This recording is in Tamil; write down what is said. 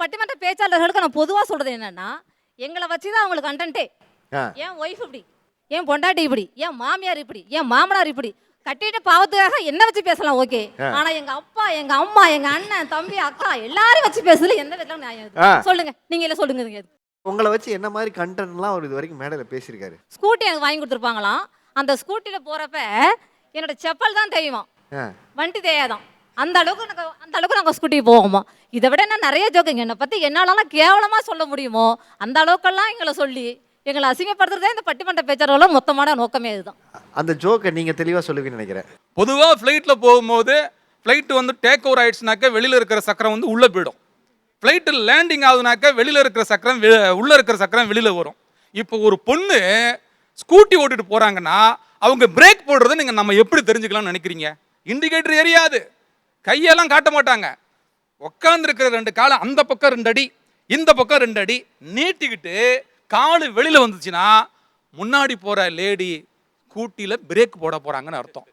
பட்டிமன்ற பேச்சாளர்களுக்கு நான் பொதுவா சொல்றது என்னன்னா எங்களை வச்சுதான் அவங்களுக்கு கண்டென்ட்டே. என் ஒய்ஃப் இப்படி என் பொண்டாட்டி இப்படி என் மாமியார் இப்படி என் மாமனார் இப்படி. கட்டிட்டு பாவத்துக்காக என்ன வச்சு பேசலாம் ஓகே. ஆனா எங்க அப்பா எங்க அம்மா எங்க அண்ணன் தம்பி அக்கா எல்லாரும் வச்சு பேசுறது எந்த விதத்துல நியாயம். சொல்லுங்க. நீங்க இல்ல சொல்லுங்க உங்களை வச்சு என்ன மாதிரி கண்டென்ட்லாம் அவர் இது வரைக்கும் மேடையில் பேசியிருக்காரு? ஸ்கூட்டி எனக்கு வாங்கி கொடுத்துருப்பாங்களாம். அந்த ஸ்கூட்டில போறப்ப என்னோட செப்பல் தான் தெரியுமா வண்டி தேயாதான். அந்த அளவுக்கு எனக்கு அந்த அளவுக்கு நாங்கள் ஸ்கூட்டி போவோமா? இதை விட என்ன நிறைய ஜோக்குங்க என்னை பற்றி என்னாலலாம் கேவலமாக சொல்ல முடியுமோ? அந்த அளவுக்கெல்லாம் எங்களை சொல்லி எங்களை அசிங்கப்படுத்துறதே இந்த பட்டிமன்ற பேச்சாளர்களோட மொத்தமான நோக்கமே இதுதான். அந்த ஜோக்கை நீங்கள் தெளிவாக சொல்லுவீங்கன்னு நினைக்கிறேன். பொதுவாக ஃப்ளைட்டில் போகும்போது ஃப்ளைட்டு வந்து டேக் ஓவர் ஆயிடுச்சுனாக்கா வெளியில் இருக்கிற சக்கரம் வந்து உள்ளே போயிடும். ஃப்ளைட்டில் லேண்டிங் ஆகுதுனாக்கா வெளியில் இருக்கிற சக்கரம் வெ- உள்ள இருக்கிற சக்கரம் வெளியில் வரும். இப்போ ஒரு பொண்ணு ஸ்கூட்டி ஓட்டிட்டு போகிறாங்கன்னா அவங்க பிரேக் போடுறதை நீங்கள் நம்ம எப்படி தெரிஞ்சுக்கலாம்னு நினைக்கிறீங்க? இண்டிகேட்டர் எரியாது கையெல்லாம் காட்ட மாட்டாங்க. உட்காந்துருக்கிற ரெண்டு காலை அந்த பக்கம் ரெண்டு அடி இந்த பக்கம் ரெண்டு அடி நீட்டிக்கிட்டு காலு வெளியில் வந்துச்சுன்னா முன்னாடி போகிற லேடி கூட்டியில் பிரேக் போட போகிறாங்கன்னு அர்த்தம்.